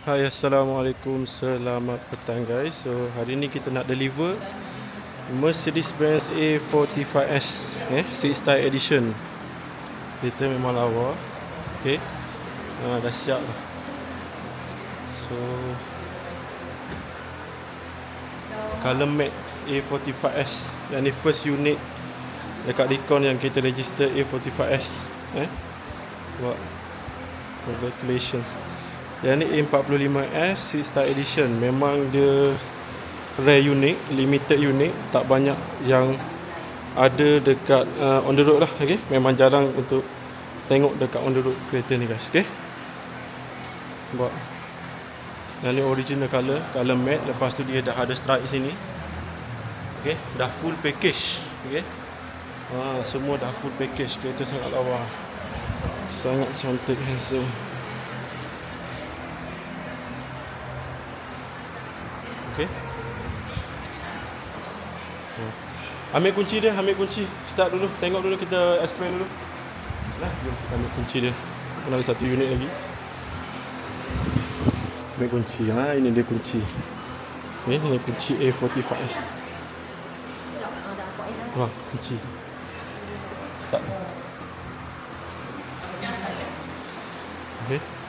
Hai Assalamualaikum. Selamat petang guys. So hari ni kita nak deliver Mercedes-Benz A45S eh, Six Style Edition. Kita memang lawa. Okay. Ha, Dah siap dah So Color matte A45S Yang ni first unit Dekat Recon yang kita register A45S eh? Buat Congratulations yang ni A45S Six Star Edition. Memang dia Rare unit Limited unit Tak banyak yang Ada dekat uh, On the road lah okay? Memang jarang untuk Tengok dekat on the road Kereta ni guys okay? Buat. Yang ni original colour Colour matte. Lepas tu dia dah ada stripe sini. Okay? Dah full package Okay? Ha, Semua dah full package. Kereta sangat lawa. Sangat cantik handsome Okay. Hmm. Ambil kunci dia, ambil kunci. Start dulu, tengok dulu kita explain dulu. Nah, jom kita ambil kunci dia. Ada lagi satu unit lagi. Ambil kunci. Ha, ini dia kunci. Okay, ini kunci A45S. Wah, kunci. Start. Okay.